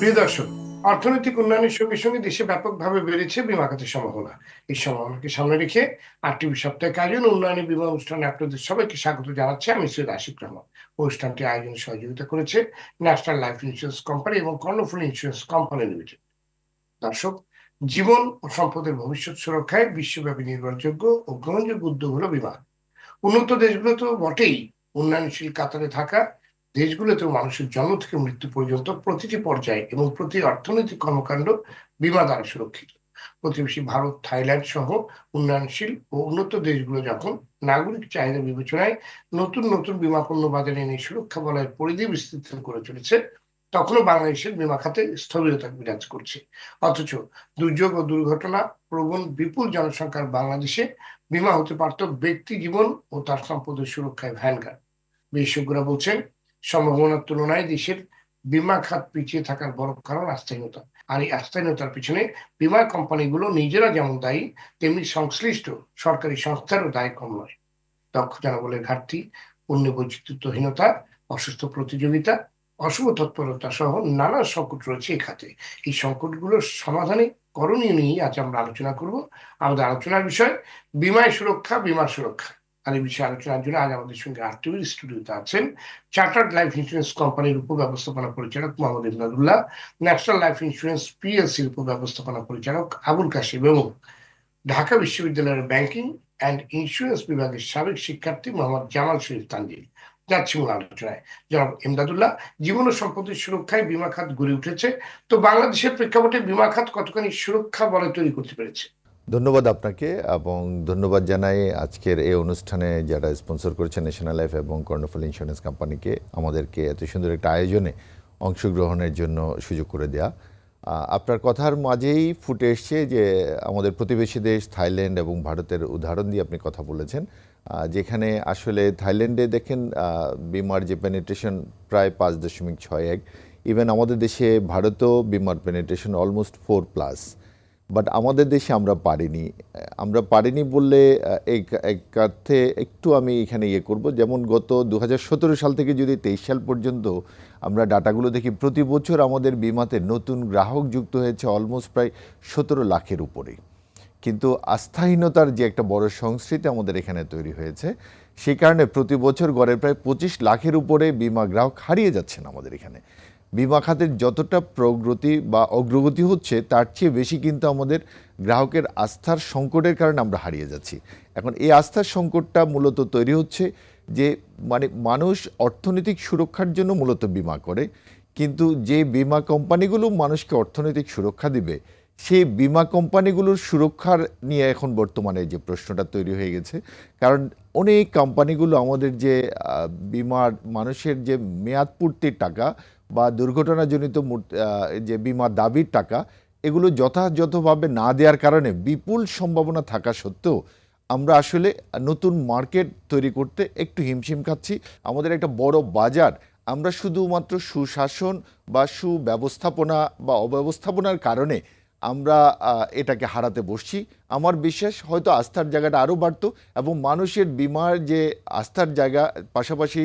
প্রিয় দর্শক অর্থনৈতিক উন্নয়নের সঙ্গে সঙ্গে দেশে ব্যাপকভাবে বেড়েছে বিমা খাতের সম্ভাবনা। এই সম্ভাবনাকে সামনে রেখে আর টিভি সপ্তাহে আয়োজন উন্নয়নী বিমা অনুষ্ঠানে আপনাদের সবাইকে স্বাগত জানাচ্ছি। আমি সৈয়দ আশিক রহমান। অনুষ্ঠানটি আয়োজনে সহযোগিতা করেছে ন্যাশনাল লাইফ ইন্স্যুরেন্স কোম্পানি এবং কর্ণফুল ইন্স্যুরেন্স কোম্পানি লিমিটেড। দর্শক, জীবন ও সম্পদের ভবিষ্যৎ সুরক্ষায় বিশ্বব্যাপী নির্ভরযোগ্য ও গ্রহণযোগ্য উদ্যোগ হলো বীমা। উন্নত দেশগুলো তো বটেই উন্নয়নশীল কাতারে থাকা দেশগুলোতেও মানুষের জন্ম থেকে মৃত্যু পর্যন্ত প্রতিটি পর্যায়ে এবং প্রতি অর্থনৈতিক কর্মকাণ্ড বিমা দ্বারা সুরক্ষিত। প্রতিবেশী ভারত, থাইল্যান্ড সহ উন্নয়নশীল ও উন্নত দেশগুলো যখন নাগরিক চাহিদা বিবেচনায় নতুন নতুন বীমা পণ্য বাজারে এনে সুরক্ষা বলয়ের পরিধি বিস্তৃত করে চলেছে, তখনও বাংলাদেশের বীমা খাতে স্থবিরতা বিরাজ করছে। অথচ দুর্যোগ ও দুর্ঘটনা প্রবণ বিপুল জনসংখ্যার বাংলাদেশে বীমা হতে পারত ব্যক্তি জীবন ও তার সম্পদের সুরক্ষায় ভ্যানগার্ড। বিশেষজ্ঞরা বলছেন সম্ভাবনার তুলনায় দেশের বিমা খাত পিছিয়ে থাকার বড় কারণ আস্থাহীনতা। আর এই আস্থাহীনতার পিছনে বীমা কোম্পানিগুলো নিজেরা যেমন দায়ী, তেমনি সংশ্লিষ্ট সরকারি সংস্থারও দায় কম নয়। দক্ষ জনবলের ঘাটতি পণ্য বৈচিত্র্যহীনতা অসুস্থ প্রতিযোগিতা, অশুভ তৎপরতা সহ নানা সংকট রয়েছে এই খাতে। এই সংকটগুলোর সমাধানে করণীয় নিয়ে আজ আমরা আলোচনা করব। আমাদের আলোচনার বিষয়, বিমায় সুরক্ষা, বীমা সুরক্ষা। আলোচনার জন্য আজ আমাদের সঙ্গে আরটিভির স্টুডিওতে আছেন। চার্টার্ড লাইফ ইন্স্যুরেন্স কোম্পানির উপব্যবস্থাপনা পরিচালক মোহাম্মদ ন্যাশনাল লাইফ ইন্স্যুরেন্স পিএলসির উপব্যবস্থাপনা পরিচালক আবুল কাশিম এবং ঢাকা বিশ্ববিদ্যালয়ের ব্যাংকিং অ্যান্ড ইন্স্যুরেন্স বিভাগের সাবেক শিক্ষার্থী মোহাম্মদ জামাল শরীফ তানজিল। যাচ্ছি মূল আলোচনায়। জনাব ইমদাদুল্লাহ, জীবন ও সুরক্ষায় বীমা খাত গড়ে উঠেছে, তো বাংলাদেশের প্রেক্ষাপটে বীমা খাত কতখানি সুরক্ষা বলে তৈরি করতে পেরেছে? ধন্যবাদ আপনাকে এবং ধন্যবাদ জানাই আজকের এই অনুষ্ঠানে যারা স্পন্সর করেছে ন্যাশনাল লাইফ এবং কর্ণফুল ইন্স্যুরেন্স কোম্পানিকে আমাদেরকে এত সুন্দর একটা আয়োজনে অংশগ্রহণের জন্য সুযোগ করে আহ, আপনার কথার মাঝেই ফুটে এসছে যে আমাদের প্রতিবেশী দেশ থাইল্যান্ড এবং ভারতের উদাহরণ দিয়ে আপনি কথা বলেছেন। যেখানে আসলে থাইল্যান্ডে দেখেন বিমার যে পেনিট্রেশন প্রায় পাঁচ দশমিক ছয় এক। ইভেন আমাদের দেশে ভারতেও বিমার penetration almost four plus but আমাদের দেশে আমরা পারিনি। আমরা পারিনি বললে এই এক অর্থে একটু আমি এখানে ইয়ে করব। যেমন গত দু হাজার সতেরো সাল থেকে যদি তেইশ সাল পর্যন্ত আমরা ডাটাগুলো দেখি, প্রতি বছর আমাদের বিমাতে নতুন গ্রাহক যুক্ত হয়েছে অলমোস্ট প্রায় সতেরো লাখের উপরে। কিন্তু আস্থাহীনতার যে একটা বড় সংস্কৃতি আমাদের এখানে তৈরি হয়েছে সেই কারণে প্রতি বছর গড়ে প্রায় পঁচিশ লাখের উপরে বিমা গ্রাহক হারিয়ে যাচ্ছেন আমাদের এখানে। বিমা খাতের যতটা প্রগতি বা অগ্রগতি হচ্ছে, তার চেয়ে বেশি কিন্তু আমাদের গ্রাহকের আস্থার সংকটের কারণে আমরা হারিয়ে যাচ্ছি। এখন এই আস্থার সংকটটা মূলত তৈরি হচ্ছে যে মানে মানুষ অর্থনৈতিক সুরক্ষার জন্য মূলত বিমা করে, কিন্তু যে বিমা কোম্পানিগুলো মানুষকে অর্থনৈতিক সুরক্ষা দিবে, সেই বিমা কোম্পানিগুলোর সুরক্ষার নিয়ে এখন বর্তমানে যে প্রশ্নটা তৈরি হয়ে গেছে, কারণ অনেক কোম্পানিগুলো আমাদের যে বিমার মানুষের যে মেয়াদ পূর্তির টাকা বা দুর্ঘটনাজনিত যে বিমা দাবির টাকা, এগুলো যথাযথভাবে না দেওয়ার কারণে বিপুল সম্ভাবনা থাকা সত্ত্বেও আমরা আসলে নতুন মার্কেট তৈরি করতে একটু হিমশিম খাচ্ছি। আমাদের একটা বড় বাজার, আমরা শুধুমাত্র সুশাসন বা সুব্যবস্থাপনা বা অব্যবস্থাপনার কারণে আমরা এটাকে হারাতে বসছি। আমার বিশ্বাস হয়তো আস্থার জায়গাটা আরও বাড়তো এবং মানুষের বিমার যে আস্থার জায়গা, পাশাপাশি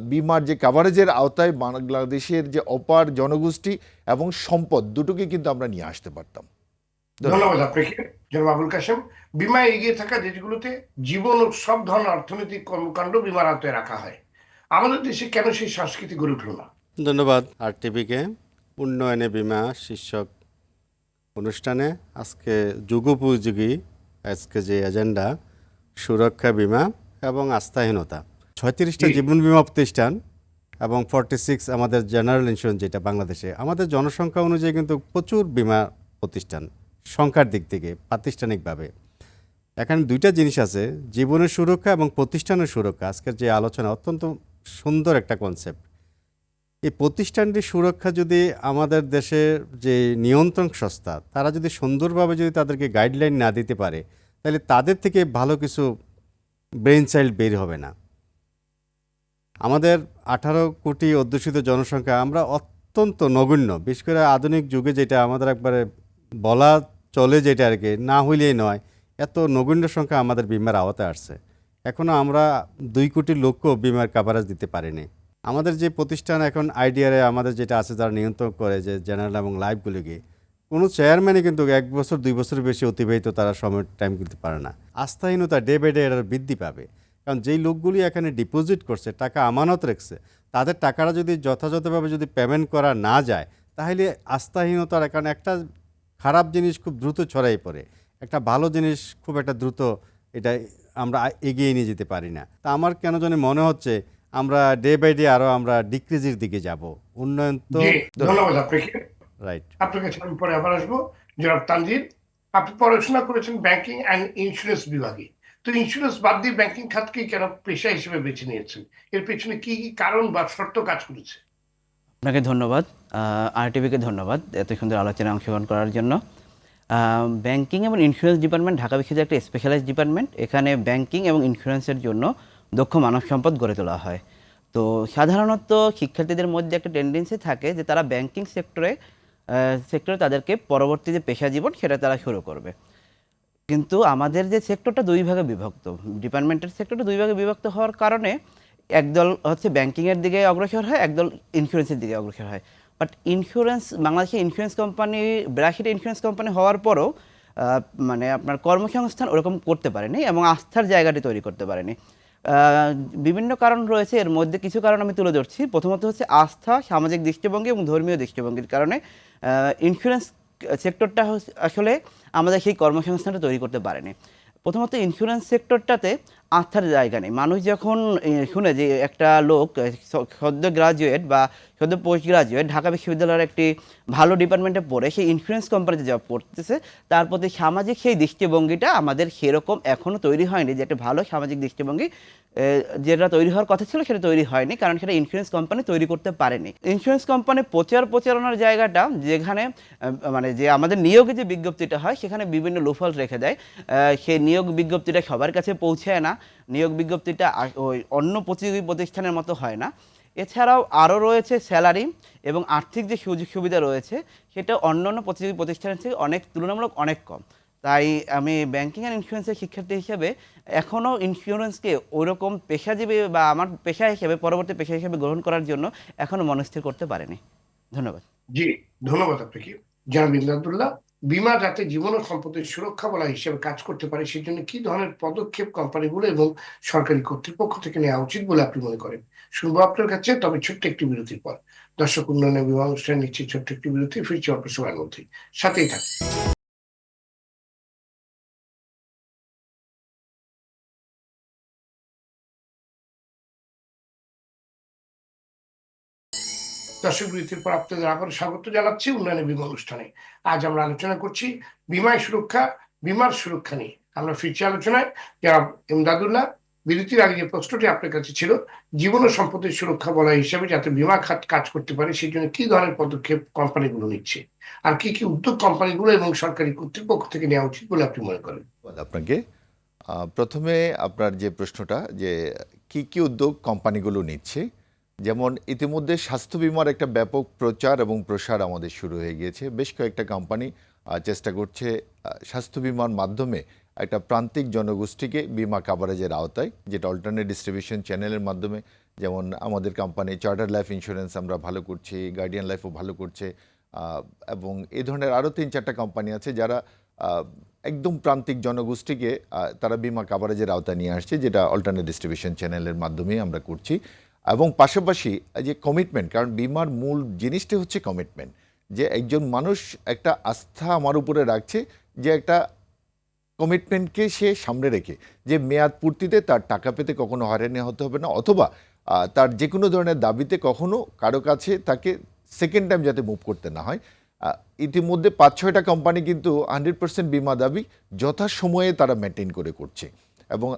বিমার যে কাভারেজের আওতায় বাংলাদেশের যে অপার জনগোষ্ঠী এবং সম্পদ দুটোকে কিন্তু আমরা নিয়ে আসতে পারতাম। ধন্যবাদ। আপনাকে জনাব আবুল কাশেম। বিমা এগিয়ে থাকা দেশগুলোতে জীবন ও সব ধরনের অর্থনৈতিক কর্মকাণ্ড বিমার আওতায় রাখা হয়। আমাদের দেশে কেন সেই সংস্কৃতি গড়ে উঠল না? ধন্যবাদ আর টিভিকে উন্নয়নে বিমা শীর্ষক অনুষ্ঠানে আজকে যুগোপযোগী আজকে যে এজেন্ডা সুরক্ষা বিমা এবং আস্থাহীনতা। ছয়ত্রিশটা জীবন বিমা প্রতিষ্ঠান এবং ফর্টি সিক্স আমাদের জেনারেল ইন্স্যুরেন্স যেটা বাংলাদেশে আমাদের জনসংখ্যা অনুযায়ী কিন্তু প্রচুর বিমা প্রতিষ্ঠান সংখ্যার দিক থেকে প্রাতিষ্ঠানিকভাবে। এখানে দুইটা জিনিস আছে জীবনের সুরক্ষা এবং প্রতিষ্ঠানের সুরক্ষা। আজকের যে আলোচনা অত্যন্ত সুন্দর একটা কনসেপ্ট এই প্রতিষ্ঠানটির সুরক্ষা যদি আমাদের দেশের যে নিয়ন্ত্রণ সংস্থা তারা যদি সুন্দরভাবে যদি তাদেরকে গাইডলাইন না দিতে পারে তাহলে তাদের থেকে ভালো কিছু ব্রেন চাইল্ড বের হবে না। আমাদের আঠারো কোটি অধ্যুষিত জনসংখ্যা আমরা অত্যন্ত নগণ্য। বিশেষ করে আধুনিক যুগে যেটা আমাদের একবারে বলা চলে যেটা আর কি, না হইলেই নয়, এত নগণ্য সংখ্যা আমাদের বিমার আওতায় আসছে। এখনও আমরা দুই কোটি লোককেও বিমার কাভারেজ দিতে পারিনি। আমাদের যে প্রতিষ্ঠান এখন আইডিয়ারে আমাদের যেটা আছে যারা নিয়ন্ত্রণ করে যে জেনারেল এবং লাইফগুলিকে কোনো চেয়ারম্যানই কিন্তু এক বছর, দুই বছরের বেশি অতিবাহিত তারা সময় টাইম কিন্তু পারে না। আস্থাহীনতা ডে বাই ডে এটার বৃদ্ধি পাবে। কারণ যেই লোকগুলি এখানে ডিপোজিট করছে টাকা আমানত রেখছে তাদের টাকাটা যদি যথাযথভাবে যদি পেমেন্ট করা না যায় তাহলে আস্থাহীনতার এখানে একটা খারাপ জিনিস খুব দ্রুত ছড়াই পড়ে। একটা ভালো জিনিস খুব একটা দ্রুত এটা আমরা এগিয়ে নিয়ে যেতে পারি না। তা আমার কেন জানি মনে হচ্ছে আমরা ডে বাই ডে আরও আমরা ডিক্রিজের দিকে যাব। উন্নয়ন তো ধন্যবাদ আপনাকে। রাইট আপনার কাছে আমি পরে আবার আসব। জনাব তানজিদ আপনি পড়াশোনা করেছেন ব্যাংকিং অ্যান্ড ইন্স্যুরেন্স বিভাগে। তো ইন্স্যুরেন্স বাদ দিয়ে ব্যাংকিং খাতকে কেন পেশা হিসেবে বেছে নিয়েছেন? এর পেছনে কি কি কারণ বা শর্ত কাজ করেছে? আপনাকে ধন্যবাদ। আরটিভিকে ধন্যবাদ এত সুন্দর আলোচনায় অংশগ্রহণ করার জন্য। ব্যাংকিং এবং ইন্স্যুরেন্স ডিপার্টমেন্ট ঢাকা বিশ্ববিদ্যালয় একটা স্পেশালাইজ ডিপার্টমেন্ট এখানে ব্যাংকিং এবং ইন্স্যুরেন্সের জন্য দক্ষ মানব সম্পদ গড়ে তোলা হয়। তো সাধারণত শিক্ষার্থীদের মধ্যে একটা টেন্ডেন্সি থাকে যে তারা ব্যাংকিং সেক্টরে সেক্টরে তাদেরকে পরবর্তী যে পেশা জীবন সেটা তারা শুরু করবে। কিন্তু আমাদের যে সেক্টরটা দুই ভাগে বিভক্ত ডিপার্টমেন্টের সেক্টরটা দুই ভাগে বিভক্ত হওয়ার কারণে একদল হচ্ছে ব্যাংকিংয়ের দিকে অগ্রসর হয়, একদল ইন্স্যুরেন্সের দিকে অগ্রসর হয়। বাট ইন্স্যুরেন্স বাংলাদেশে ইন্স্যুরেন্স কোম্পানি বিরাশিটা ইন্স্যুরেন্স কোম্পানি হওয়ার পরও মানে আপনার কর্মসংস্থান ওরকম করতে পারেনি এবং আস্থার জায়গাটি তৈরি করতে পারেনি। বিভিন্ন কারণ রয়েছে, এর মধ্যে কিছু কারণ আমি তুলে ধরছি। প্রথমত হচ্ছে আস্থা, সামাজিক দৃষ্টিভঙ্গি এবং ধর্মীয় দৃষ্টিভঙ্গির কারণে ইন্স্যুরেন্স সেক্টরটা আসলে আমাদের সেই কর্মসংস্থানটা তৈরি করতে পারেনি। প্রথমত ইন্স্যুরেন্স সেক্টরটাতে আস্থার জায়গা নেই। মানুষ যখন শুনে যে একটা লোক সদ্য গ্রাজুয়েট বা সদ্য পোস্ট গ্রাজুয়েট ঢাকা বিশ্ববিদ্যালয়ের একটি ভালো ডিপার্টমেন্টে পড়ে সেই ইন্স্যুরেন্স কোম্পানিতে জব করতেছে। তার প্রতি সামাজিক সেই দৃষ্টিভঙ্গিটা আমাদের সেরকম এখনও তৈরি হয়নি যে একটা ভালো সামাজিক দৃষ্টিভঙ্গি যেটা তৈরি হওয়ার কথা ছিল সেটা তৈরি হয়নি, কারণ সেটা ইন্স্যুরেন্স কোম্পানি তৈরি করতে পারেনি। ইন্স্যুরেন্স কোম্পানি প্রচার প্রচারণার জায়গাটা যেখানে মানে যে আমাদের নিয়োগে যে বিজ্ঞপ্তিটা হয়, সেখানে বিভিন্ন লোফল রেখে দেয়। সেই নিয়োগ বিজ্ঞপ্তিটা সবার কাছে পৌঁছায় না। নিয়োগ বিজ্ঞপ্তিটা ওই অন্য প্রতিযোগী প্রতিষ্ঠানের মতো হয় না। এছাড়াও আরও রয়েছে স্যালারি এবং আর্থিক যে সুযোগ সুবিধা রয়েছে, সেটা অন্য অন্য প্রতিযোগী প্রতিষ্ঠানের থেকে অনেক তুলনামূলক অনেক কম। তাই আমি ব্যাংকিং অ্যান্ড ইন্স্যুরেন্সের শিক্ষার্থী হিসেবে এখনও ইন্স্যুরেন্সকে ওইরকম পেশাজীবী বা আমার পেশা হিসেবে, পরবর্তী পেশা হিসেবে গ্রহণ করার জন্য এখনও মনস্থির করতে পারেনি। ধন্যবাদ। জি, ধন্যবাদ আপনাকে। জনাব ইমদাদুল্লাহ বিমা যাতে জীবন ও সম্পদের সুরক্ষা বলা হিসেবে কাজ করতে পারে সেই জন্য কি ধরনের পদক্ষেপ কোম্পানিগুলো এবং সরকারি কর্তৃপক্ষ থেকে নেওয়া উচিত বলে আপনি মনে করেন? শুনব আপনার কাছে, তবে ছোট্ট একটি বিরতির পর। দর্শক উন্নয়নের বিমা অনুষ্ঠান নিচ্ছে ছোট্ট একটি বিরতি, ফিরছি অল্প সময়ের মধ্যে। সাথেই থাকুন। দর্শক পর আপনাদের আবার স্বাগত জানাচ্ছি উন্নয়নের বিমা অনুষ্ঠানে। আজ আমরা আলোচনা করছি বিমায় সুরক্ষা, বিমার সুরক্ষা নিয়ে। আমরা ফিরছি আলোচনায়। যারা ইমদাদুল্লাহ বিরতির আগে যে প্রশ্নটি আপনার কাছে ছিল, জীবন ও সম্পদের সুরক্ষা বলা হিসাবে যাতে বিমা খাত কাজ করতে পারে, সেই জন্য কি ধরনের পদক্ষেপ কোম্পানিগুলো নিচ্ছে? আর কি কি উদ্যোগ কোম্পানিগুলো এবং সরকারি কর্তৃপক্ষ থেকে নেওয়া উচিত বলে আপনি মনে করেন? আপনাকে। প্রথমে আপনার যে প্রশ্নটা, যে কি কি উদ্যোগ কোম্পানিগুলো নিচ্ছে যেমন ইতিমধ্যে স্বাস্থ্য বিমার একটা ব্যাপক প্রচার এবং প্রসার আমাদের শুরু হয়ে গিয়েছে। বেশ কয়েকটা কোম্পানি চেষ্টা করছে স্বাস্থ্য বিমার মাধ্যমে একটা প্রান্তিক জনগোষ্ঠীকে বিমা কাভারেজের আওতায়, যেটা অল্টারনেট ডিস্ট্রিবিউশন চ্যানেলের মাধ্যমে, যেমন আমাদের কোম্পানি চার্টার লাইফ ইন্স্যুরেন্স আমরা ভালো করছি গার্ডিয়ান লাইফও ভালো করছে এবং এই ধরনের আরও তিন চারটা কোম্পানি আছে যারা একদম প্রান্তিক জনগোষ্ঠীকে তারা বিমা কাভারেজের আওতায় নিয়ে আসছে, যেটা অল্টারনেট ডিস্ট্রিবিউশন চ্যানেলের মাধ্যমেই আমরা করছি। এবং পাশাপাশি যে কমিটমেন্ট কারণ বিমার মূল জিনিসটি হচ্ছে কমিটমেন্ট যে একজন মানুষ একটা আস্থা আমার উপরে রাখছে, যে একটা কমিটমেন্টকে সে সামনে রেখে, যে মেয়াদ পূর্তিতে তার টাকা পেতে কখনো হয়রানি হতে হবে না, অথবা তার যে কোনো ধরনের দাবিতে কখনো কারও কাছে তাকে সেকেন্ড টাইম যাতে মুভ করতে না হয়। ইতিমধ্যে পাঁচ, ছয়টা কোম্পানি কিন্তু হান্ড্রেড পার্সেন্ট বিমা দাবি যথাসময়ে তারা মেনটেন করে করছে। এবং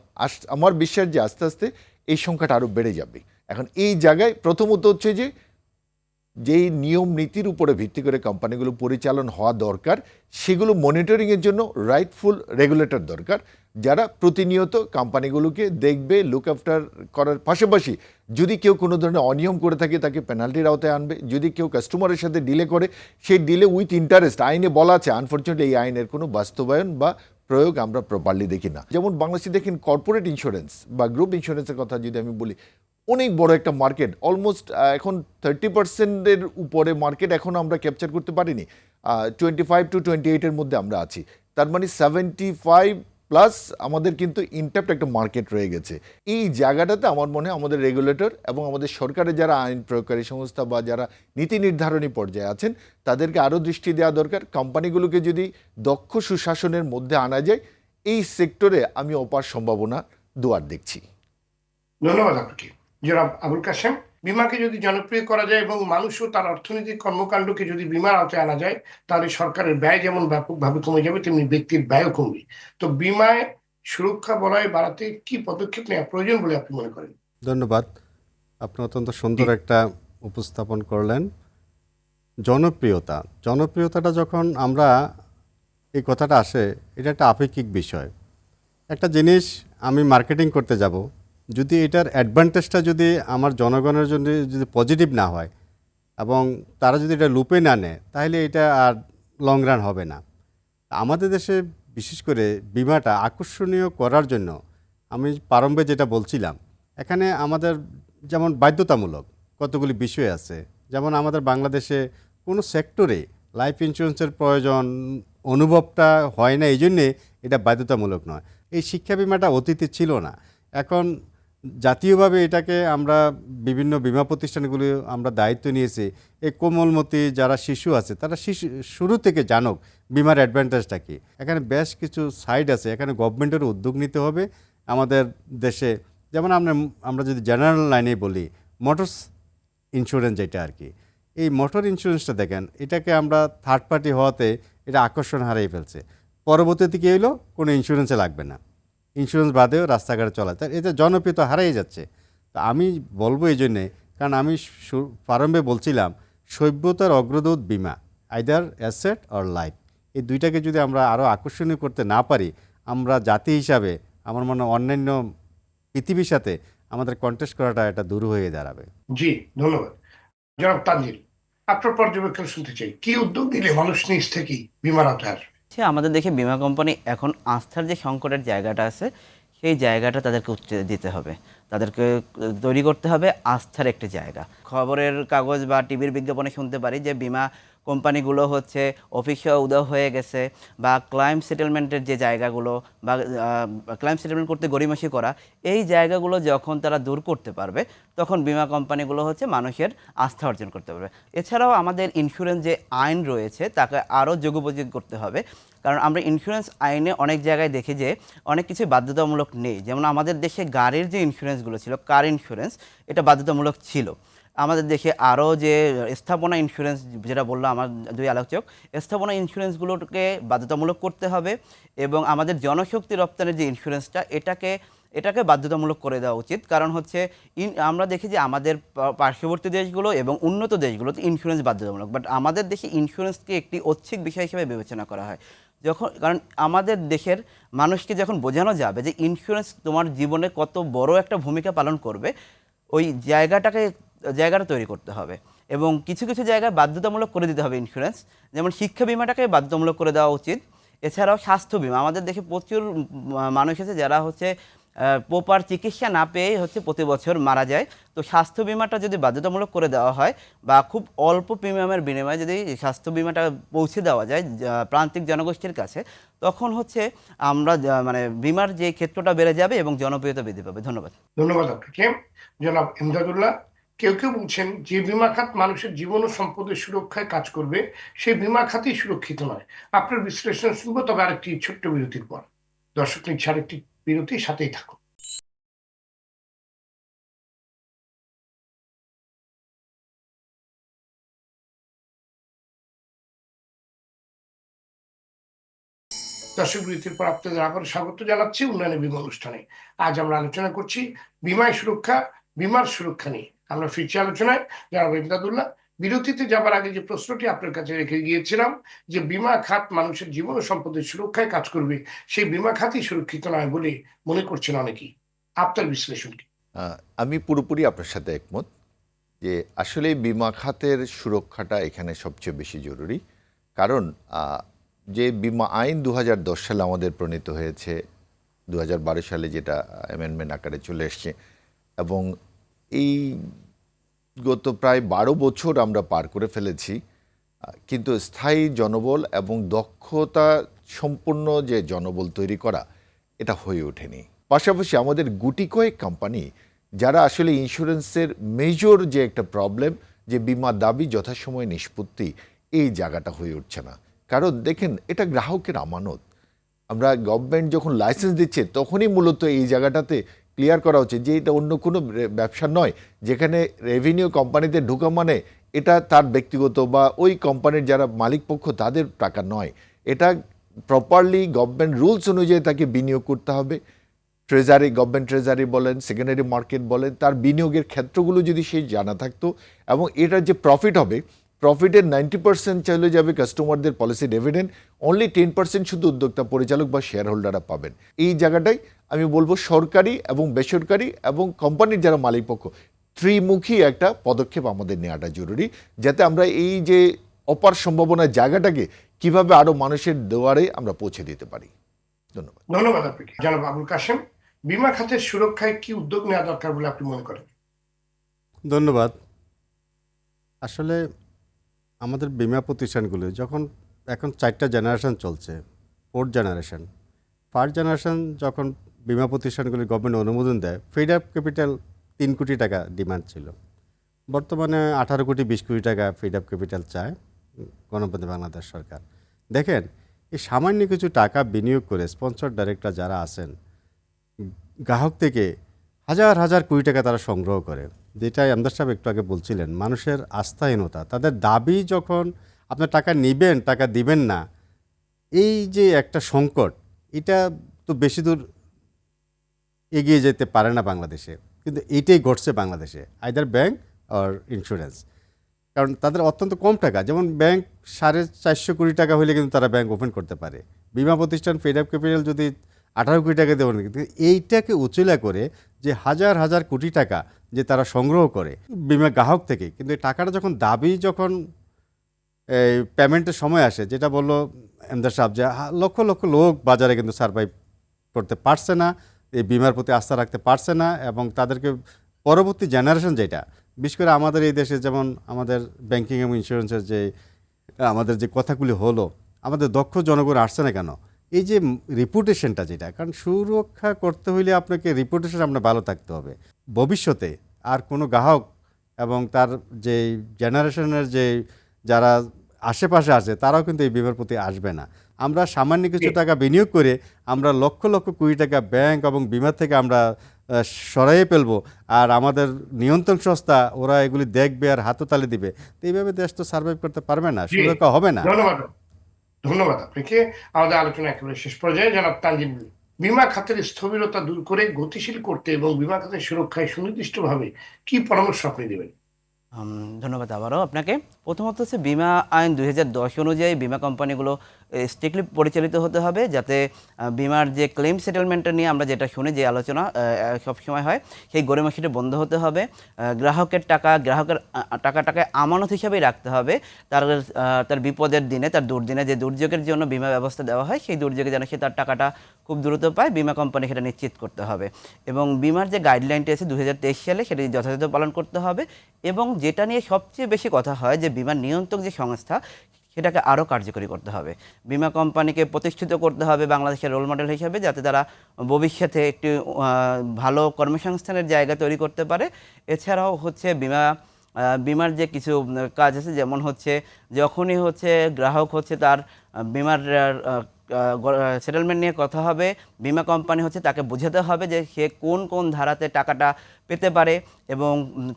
আমার বিশ্বাস যে আস্তে আস্তে এই সংখ্যাটা আরও বেড়ে যাবে। এখন এই জায়গায় প্রথমত হচ্ছে যে, যেই নিয়ম নীতির উপরে ভিত্তি করে কোম্পানিগুলো পরিচালন হওয়া দরকার, সেগুলো মনিটরিংয়ের জন্য রাইটফুল রেগুলেটর দরকার, যারা প্রতিনিয়ত কোম্পানিগুলোকে দেখবে লুক আফটার করার পাশাপাশি যদি কেউ কোনো ধরনের অনিয়ম করে থাকে, তাকে পেনাল্টির আওতায় আনবে। যদি কেউ কাস্টমারের সাথে ডিলে করে সেই ডিলে উইথ ইন্টারেস্ট আইনে বলা আছে আনফর্চুনেটলি এই আইনের কোনো বাস্তবায়ন বা প্রয়োগ আমরা প্রপারলি দেখি না। যেমন বাংলাদেশে দেখেন কর্পোরেট ইন্স্যুরেন্স বা গ্রুপ ইন্স্যুরেন্সের কথা যদি আমি বলি অনেক বড় একটা মার্কেট অলমোস্ট এখন থার্টি পার্সেন্টের উপরে মার্কেট এখন আমরা ক্যাপচার করতে পারিনি। টোয়েন্টি ফাইভ টু টোয়েন্টি এইটের মধ্যে আমরা আছি। তার মানে সেভেন্টি ফাইভ প্লাস আমাদের কিন্তু ইনট্যাক্ট একটা মার্কেট রয়ে গেছে। এই জায়গাটাতে আমার মনে হয় আমাদের রেগুলেটর এবং আমাদের সরকারের যারা আইন প্রয়োগকারী সংস্থা বা যারা নীতি নির্ধারণী পর্যায়ে আছেন, তাদেরকে আরও দৃষ্টি দেওয়া দরকার। কোম্পানিগুলোকে যদি দক্ষ সুশাসনের মধ্যে আনা যায়, এই সেক্টরে আমি অপার সম্ভাবনা দুয়ার দেখছি। ধন্যবাদ আপনাকে। জনাব আবুল কাশেম বিমাকে যদি জনপ্রিয় করা যায় এবং মানুষও তার অর্থনৈতিক কর্মকাণ্ডকে যদি বিমার আওতায় আনা যায় তাহলে সরকারের ব্যয় যেমন ব্যাপকভাবে কমে যাবে তেমনি ব্যক্তির ব্যয়ও কমবে। তো বিমায় সুরক্ষা বলয় বাড়াতে কি পদক্ষেপ নেওয়া প্রয়োজন বলে আপনি মনে করেন? ধন্যবাদ। আপনি অত্যন্ত সুন্দর একটা উপস্থাপন করলেন। জনপ্রিয়তা জনপ্রিয়তাটা যখন আমরা এই কথাটা আসে এটা একটা আপেক্ষিক বিষয়। একটা জিনিস আমি মার্কেটিং করতে যাব যদি এটার অ্যাডভান্টেজটা যদি আমার জনগণের জন্য যদি পজিটিভ না হয় এবং তারা যদি এটা লুপে না নেয়, তাহলে এটা আর লং রান হবে না। আমাদের দেশে বিশেষ করে বিমাটা আকর্ষণীয় করার জন্য আমি প্রারম্ভে যেটা বলছিলাম, এখানে আমাদের যেমন বাধ্যতামূলক কতগুলি বিষয় আছে, যেমন আমাদের বাংলাদেশে কোনো সেক্টরে লাইফ ইন্স্যুরেন্সের প্রয়োজন অনুভবটা হয় না, এই জন্যে এটা বাধ্যতামূলক নয়। এই শিক্ষা বিমাটা অতীতে ছিল না। এখন জাতীয়ভাবে এটাকে আমরা বিভিন্ন বিমা প্রতিষ্ঠানগুলি আমরা দায়িত্ব নিয়েছি এই কোমলমতি যারা শিশু আছে, তারা শিশু, শুরু থেকে জানুক বিমার অ্যাডভান্টেজটা কী। এখানে বেশ কিছু সাইড আছে, এখানে গভর্নমেন্টের উদ্যোগ নিতে হবে আমাদের দেশে। যেমন আমরা আমরা যদি জেনারেল লাইনে বলি মোটরস ইন্স্যুরেন্স যেটা আর কি, এই মোটর ইন্স্যুরেন্সটা দেখেন, এটাকে আমরা থার্ড পার্টি হওয়াতে এটা আকর্ষণ হারিয়ে ফেলছে। পরবর্তীতে কী হইল? কোনো ইন্স্যুরেন্সে লাগবে না। ইন্স্যুরেন্স বাদেও রাস্তাঘাটে চলা তার এতে জনপ্রিয়তা হারিয়ে যাচ্ছে। তা আমি বলব এই জন্যে, কারণ আমি প্রারম্ভে বলছিলাম, সভ্যতার অগ্রদূত বিমা আইদার অ্যাসেট অর লাইফ এই দুইটাকে যদি আমরা আরও আকর্ষণীয় করতে না পারি, আমরা জাতি হিসাবে, আমার মনে হয় অন্যান্য পৃথিবীর সাথে আমাদের কন্টেস্ট করাটা এটা দূর হয়ে দাঁড়াবে। জি, ধন্যবাদ। জনাব তানজিল, আপনার পর্যবেক্ষণ শুনতে চাই। কি উদ্যোগ দিলে মানুষ নিজ থেকেই বিমার আসবে? হচ্ছে আমাদের দেখে বিমা কোম্পানি এখন আস্থার যে সংকটের জায়গাটা আছে, সেই জায়গাটা তাদেরকে উচ্চ দিতে হবে। তাদেরকে তৈরি করতে হবে আস্থার একটা জায়গা। খবরের কাগজ বা টিভির বিজ্ঞাপনে শুনতে পারি যে বিমা কোম্পানিগুলো হচ্ছে অফিসে উদয় হয়ে গেছে বা ক্লাইম সেটেলমেন্টের যে জায়গাগুলো বা ক্লাইম সেটেলমেন্ট করতে গরিমাসি করা, এই জায়গাগুলো যখন তারা দূর করতে পারবে, তখন বিমা কোম্পানিগুলো হচ্ছে মানুষের আস্থা অর্জন করতে পারবে। এছাড়াও আমাদের ইন্স্যুরেন্স যে আইন রয়েছে, তাকে আরও যোগোপযোগী করতে হবে। কারণ আমরা ইন্স্যুরেন্স আইনে অনেক জায়গায় দেখি যে অনেক কিছু বাধ্যতামূলক নেই। যেমন আমাদের দেশে গাড়ির যে ইন্স্যুরেন্সগুলো ছিল কার ইন্স্যুরেন্স এটা বাধ্যতামূলক ছিল। আমাদের দেশে আরও যে স্থাপনা ইন্স্যুরেন্স যেটা বলল আমার দুই আলোচক, স্থাপনা ইন্স্যুরেন্সগুলোকে বাধ্যতামূলক করতে হবে এবং আমাদের জনশক্তি রপ্তানির যে ইন্স্যুরেন্সটা এটাকে এটাকে বাধ্যতামূলক করে দেওয়া উচিত। কারণ হচ্ছে, ইন, আমরা দেখি যে আমাদের পার্শ্ববর্তী দেশগুলো এবং উন্নত দেশগুলোতে ইন্স্যুরেন্স বাধ্যতামূলক। বাট আমাদের দেশে ইন্স্যুরেন্সকে একটি ঐচ্ছিক বিষয় হিসেবে বিবেচনা করা হয়। যখন, কারণ আমাদের দেশের মানুষকে যখন বোঝানো যাবে যে ইন্স্যুরেন্স তোমার জীবনে কত বড় একটা ভূমিকা পালন করবে, ওই জায়গাটাকে জায়গাটা তৈরি করতে হবে এবং কিছু কিছু জায়গায় বাধ্যতামূলক করে দিতে হবে ইন্স্যুরেন্স যেমন শিক্ষা বিমাটাকে বাধ্যতামূলক করে দেওয়া উচিত। এছাড়াও স্বাস্থ্য বিমা। আমাদের দেখে প্রচুর মানুষ আছে যারা হচ্ছে প্রপার চিকিৎসা না পেয়ে হচ্ছে প্রতি বছর মারা যায়। তো স্বাস্থ্য বিমাটা যদি বাধ্যতামূলক করে দেওয়া হয় বা খুব অল্প প্রিমিয়ামের বিনিময়ে যদি স্বাস্থ্য বিমাটা পৌঁছে দেওয়া যায় প্রান্তিক জনগোষ্ঠীর কাছে, তখন হচ্ছে আমরা মানে বিমার যে ক্ষেত্রটা বেড়ে যাবে এবং জনপ্রিয়তা বৃদ্ধি পাবে। ধন্যবাদ। ধন্যবাদ আপনাকে জনাব ইমদাদুল্লাহ কেউ কেউ বলছেন যে বিমা খাত মানুষের জীবন ও সম্পদের সুরক্ষায় কাজ করবে, সেই বিমা খাতই সুরক্ষিত নয়। আপনার বিশ্লেষণ শুনব, তবে আরেকটি ছোট্ট বিরতির পর। দর্শক নিচ্ছে আরেকটি বিরতি, সাথেই থাকুন। দর্শক বিরতির পর আপনাদের আবার স্বাগত জানাচ্ছি উন্নয়নে বিমা অনুষ্ঠানে। আজ আমরা আলোচনা করছি বিমায় সুরক্ষা, বিমার সুরক্ষা নিয়ে। আমরা ফিরছি আলোচনায়। জনাব ইমদাদুল্লাহ বিরতিতে যাবার আগে যে প্রশ্নটি আপনার কাছে রেখে গিয়েছিলাম, যে বিমা খাত মানুষের জীবন ও সম্পদের সুরক্ষায় কাজ করবে, সেই বিমা খাতই সুরক্ষিত নয় বলে মনে করছেন অনেকেই। আপনার বিশ্লেষণ কি? আমি পুরোপুরি আপনার সাথে একমত যে আসলে বিমা খাতের সুরক্ষাটা এখানে সবচেয়ে বেশি জরুরি। কারণ যে বিমা আইন দু হাজার দশ সালে আমাদের প্রণীত হয়েছে দু হাজার বারো সালে যেটা অ্যামেন্ডমেন্ট আকারে চলে এসছে এবং এই গত প্রায় বারো বছর আমরা পার করে ফেলেছি, কিন্তু স্থায়ী জনবল এবং দক্ষতা সম্পূর্ণ যে জনবল তৈরি করা, এটা হয়ে ওঠেনি। পাশাপাশি আমাদের গুটি কয়েক কোম্পানি যারা আসলে ইন্স্যুরেন্সের মেজর যে একটা প্রবলেম যে বিমা দাবি যথাসময়ে নিষ্পত্তি, এই জায়গাটা হয়ে উঠছে না। কারণ দেখেন, এটা গ্রাহকের আমানত। আমরা গভর্নমেন্ট যখন লাইসেন্স দিচ্ছে, তখনই মূলত এই জায়গাটাতে ক্লিয়ার করা হচ্ছে যে এটা অন্য কোনো ব্যবসা নয়। যেখানে রেভিনিউ কোম্পানিতে ঢোকা মানে এটা তার ব্যক্তিগত বা ওই কোম্পানির যারা মালিক পক্ষ তাদের টাকা নয়। এটা প্রপারলি গভর্নমেন্ট রুলস অনুযায়ী তাকে বিনিয়োগ করতে হবে। ট্রেজারি গভর্নমেন্ট ট্রেজারি বলেন সেকেন্ডারি মার্কেট বলেন, তার বিনিয়োগের ক্ষেত্রগুলো যদি সে জানা থাকতো এবং এটার যে প্রফিট হবে প্রফিটের নাইনটি পার্সেন্ট চলে যাবে কাস্টমারদের policy dividend only ten percent শুধু উদ্যোক্তা পরিচালক বা শেয়ার হোল্ডাররা পাবেন। এই জায়গাটাই আমি বলব সরকারি এবং বেসরকারি এবং কোম্পানির যারা মালিকপক্ষ ত্রিমুখী একটা পদক্ষেপ আমাদের নেওয়াটা জরুরি যাতে আমরা এই যে অপার সম্ভাবনার জায়গাটাকে কীভাবে আরও মানুষের দুয়ারে আমরা পৌঁছে দিতে পারি। ধন্যবাদ। ধন্যবাদ আপনাকে। জনাব আবুল কাশেম বিমা খাতের সুরক্ষায় কি উদ্যোগ নেওয়া দরকার বলে আপনি মনে করেন? ধন্যবাদ। আসলে আমাদের বিমা প্রতিষ্ঠানগুলো যখন, এখন চারটা জেনারেশন চলছে ফোর্থ জেনারেশন ফার্স্ট জেনারেশন যখন বিমা প্রতিষ্ঠানগুলি গভর্নমেন্ট অনুমোদন দেয় ফিড আপ ক্যাপিটাল তিন কোটি টাকা ডিমান্ড ছিল। বর্তমানে আঠারো কোটি, বিশ কোটি টাকা ফিড আপ ক্যাপিটাল চায় গণপতি বাংলাদেশ সরকার। দেখেন, এই সামান্য কিছু টাকা বিনিয়োগ করে স্পন্সর ডাইরেক্টর যারা আছেন, গ্রাহক থেকে হাজার হাজার কোটি টাকা তারা সংগ্রহ করে। যেটা আমদার সাহেব একটু আগে বলছিলেন, মানুষের আস্থাহীনতা। তাদের দাবি যখন আপনার টাকা নেবেন, টাকা দিবেন না, এই যে একটা সংকট, এটা তো বেশি দূর এগিয়ে যেতে পারে না বাংলাদেশে। কিন্তু এটাই ঘটছে বাংলাদেশে আইদার ব্যাংক আর ইন্স্যুরেন্স কারণ তাদের অত্যন্ত কম টাকা, যেমন ব্যাংক সাড়ে চারশো কোটি টাকা হলে কিন্তু তারা ব্যাংক ওপেন করতে পারে। বিমা প্রতিষ্ঠান ফেড ক্যাপিটাল যদি আঠারো কোটি টাকা কিন্তু এইটাকে উচিলা করে যে হাজার হাজার কোটি টাকা যে তারা সংগ্রহ করে বিমা গ্রাহক থেকে, কিন্তু এই টাকাটা যখন দাবি যখন, এই পেমেন্টের সময় আসে, যেটা বলল এমদার সাহেব যে লক্ষ লক্ষ লোক বাজারে কিন্তু সার্ভাইভ করতে পারছে না, এই বিমার প্রতি আস্থা রাখতে পারছে না এবং তাদেরকে পরবর্তী জেনারেশন যেটা, বিশেষ করে আমাদের এই দেশে যেমন আমাদের ব্যাংকিং এবং ইন্স্যুরেন্সের যে, আমাদের যে কথাগুলি হলো, আমাদের দক্ষ জনগণ আসছে না কেন? এই যে রিপুটেশনটা যেটা কারণ সুরক্ষা করতে হইলে আপনাকে রিপুটেশন আপনার ভালো থাকতে হবে। ভবিষ্যতে আর কোনো গ্রাহক এবং তার যে জেনারেশনের যে যারা আশেপাশে আছে তারাও কিন্তু এই বিমার প্রতি আসবে না। আমরা সামান্য কিছু টাকা বিনিয়োগ করে আমরা লক্ষ লক্ষ কোটি টাকা ব্যাংক এবং বিমা থেকে আমরা সরাইয়ে ফেলব আর আমাদের নিয়ন্ত্রণ সংস্থা ওরা এগুলি দেখবে আর হাততালি দিবে। তো এইভাবে দেশ তো সার্ভাইভ করতে পারবে না সুরক্ষা হবে না। ধন্যবাদ আপনাকে। আমাদের আলোচনা একেবারে শেষ পর্যায়ে। জনাব তানজিম, বিমা খাতের স্থবিরতা দূর করে গতিশীল করতে এবং বিমা খাতের সুরক্ষায় সুনির্দিষ্টভাবে কি পরামর্শ আপনি দেবেন? ধন্যবাদ আবারও আপনাকে। প্রথমত হচ্ছে বিমা আইন দুই হাজার দশ অনুযায়ী বিমা কোম্পানিগুলো স্ট্রিক্টলি পরিচালিত হতে হবে যাতে বিমার যে ক্লেম সেটেলমেন্টটা নিয়ে আমরা যেটা শুনি, যে আলোচনা সবসময় হয়, সেই গরিমাসিটা বন্ধ হতে হবে। গ্রাহকের টাকা, গ্রাহকের টাকাটাকে আমানত হিসাবেই রাখতে হবে। তার তার বিপদের দিনে, তার দুর্দিনে যে দুর্যোগের জন্য বিমা ব্যবস্থা দেওয়া হয়, সেই দুর্যোগে যেন সে তার টাকাটা খুব দ্রুত পায়, বিমা কোম্পানি সেটা নিশ্চিত করতে হবে। এবং বিমার যে গাইডলাইনটি আছে দু হাজার তেইশ সালে, সেটি যথাযথ পালন করতে হবে। এবং যেটা নিয়ে সবচেয়ে বেশি কথা হয়, যে বিমার নিয়ন্ত্রক যে সংস্থা সেটাকে আরও কার্যকরী করতে হবে। বিমা কোম্পানিকে প্রতিষ্ঠিত করতে হবে বাংলাদেশের রোল মডেল হিসেবে যাতে তারা ভবিষ্যতে একটি ভালো কর্মসংস্থানের জায়গা তৈরি করতে পারে। এছাড়াও হচ্ছে বিমা বিমার যে কিছু কাজ আছে, যেমন হচ্ছে যখনই হচ্ছে গ্রাহক হচ্ছে তার বিমার সেটেলমেন্ট নিয়ে কথা হবে। বিমা কোম্পানি হচ্ছে তাকে বোঝাতে হবে যে সে কোন কোন ধারাতে টাকাটা পেতে পারে এবং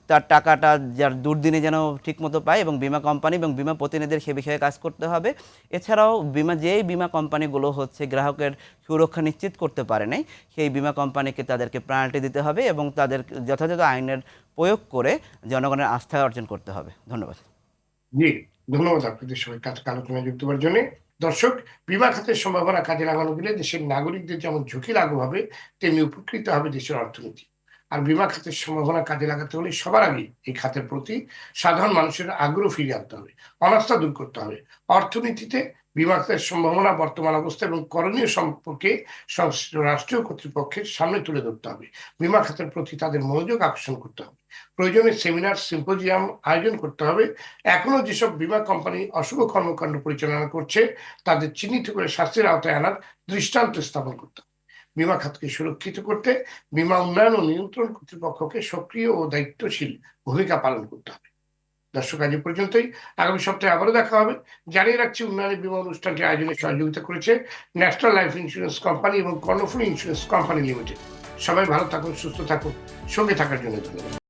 তার টাকাটা যার দুর্দিনে যেন ঠিকমতো পায় এবং বিমা কোম্পানি এবং বিমা প্রতিনিধিদের সে বিষয়ে কাজ করতে হবে। এছাড়াও বিমা, যেই বিমা কোম্পানিগুলো হচ্ছে গ্রাহকের সুরক্ষা নিশ্চিত করতে পারে নাই, সেই বিমা কোম্পানিকে তাদেরকে প্রায়োরিটি দিতে হবে এবং তাদের যথাযথ আইনের প্রয়োগ করে জনগণের আস্থা অর্জন করতে হবে। ধন্যবাদ। জি, ধন্যবাদ আপনাদের সবাই কাজ আলোচনায় যুক্ত হওয়ার জন্য। দর্শক বিমা খাতের সম্ভাবনা কাজে লাগানো গেলে দেশের নাগরিকদের যেমন ঝুঁকি লাগু হবে, তেমনি উপকৃত হবে দেশের অর্থনীতি। আর বিমা খাতের সম্ভাবনা কাজে লাগাতে হলে সবার আগে এই খাতের প্রতি সাধারণ মানুষের আগ্রহ ফিরিয়ে আনতে হবে, অনাস্থা দূর করতে হবে। অর্থনীতিতে বিমা খাতের সম্ভাবনা বর্তমান অবস্থা এবং করণীয় সম্পর্কে সংশ্লিষ্ট রাষ্ট্রীয় কর্তৃপক্ষের সামনে তুলে ধরতে হবে। বিমা খাতের প্রতি তাদের মনোযোগ আকর্ষণ করতে হবে। প্রয়োজনে সেমিনার, সিম্পোজিয়াম আয়োজন করতে হবে। এখনও যেসব বিমা কোম্পানি অশুভ কর্মকাণ্ড পরিচালনা করছে, তাদের চিহ্নিত করে শাস্তির আওতায় আনার দৃষ্টান্ত স্থাপন করতে হবে। বিমা খাতকে সুরক্ষিত করতে বিমা উন্নয়ন ও নিয়ন্ত্রণ কর্তৃপক্ষকে সক্রিয় ও দায়িত্বশীল ভূমিকা পালন করতে হবে। দর্শক, আজ পর্যন্তই। আগামী সপ্তাহে আবারও দেখা হবে। জানিয়ে রাখছি উন্নয়নের বিমা অনুষ্ঠানটি আয়োজনে সহযোগিতা করেছে ন্যাশনাল লাইফ ইন্স্যুরেন্স কোম্পানি এবং কর্ণফুলি ইন্স্যুরেন্স কোম্পানি লিমিটেড। সবাই ভালো থাকুন, সুস্থ থাকুন। সঙ্গে থাকার জন্য ধন্যবাদ।